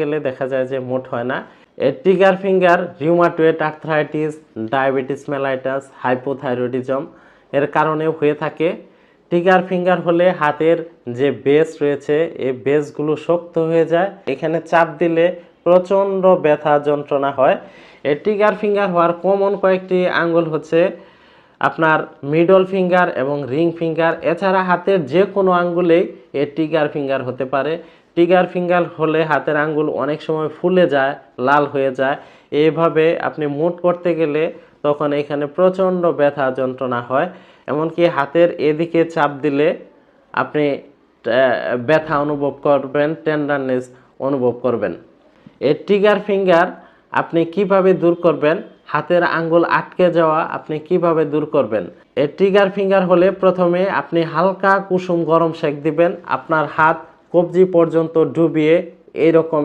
গেলে দেখা যায় যে মোট হয় না। Trigger finger rheumatoid arthritis diabetes mellitus hypothyroidism এর কারণেও হয়ে থাকে। ট্রিগার ফিঙ্গার হলে হাতের যে বেস রয়েছে এই বেসগুলো শক্ত হয়ে যায়। এখানে চাপ দিলে প্রচণ্ড ব্যথা যন্ত্রণা হয়। এই ট্রিগার ফিঙ্গার হওয়ার কমন কয়েকটি আঙ্গুল হচ্ছে আপনার মিডল ফিঙ্গার এবং রিং ফিঙ্গার এছাড়া হাতের যে কোনো আঙ্গুলেই এ ট্রিগার ফিঙ্গার হতে পারে। ট্রিগার ফিঙ্গার হলে হাতের আঙ্গুল অনেক সময় ফুলে যায়, লাল হয়ে যায়। এইভাবে আপনি মুট করতে গেলে তখন এখানে প্রচণ্ড ব্যথা যন্ত্রণা হয়। এমনকি হাতের এদিকে চাপ দিলে আপনি ব্যথা অনুভব করবেন টেন্ডারনেস অনুভব করবেন। এই ট্রিগার ফিঙ্গার আপনি কীভাবে দূর করবেন, হাতের আঙ্গুল আটকে যাওয়া আপনি কীভাবে দূর করবেন? এই ট্রিগার ফিঙ্গার হলে প্রথমে আপনি হালকা কুসুম গরম সেঁক দিবেন, আপনার হাত কবজি পর্যন্ত ডুবিয়ে এইরকম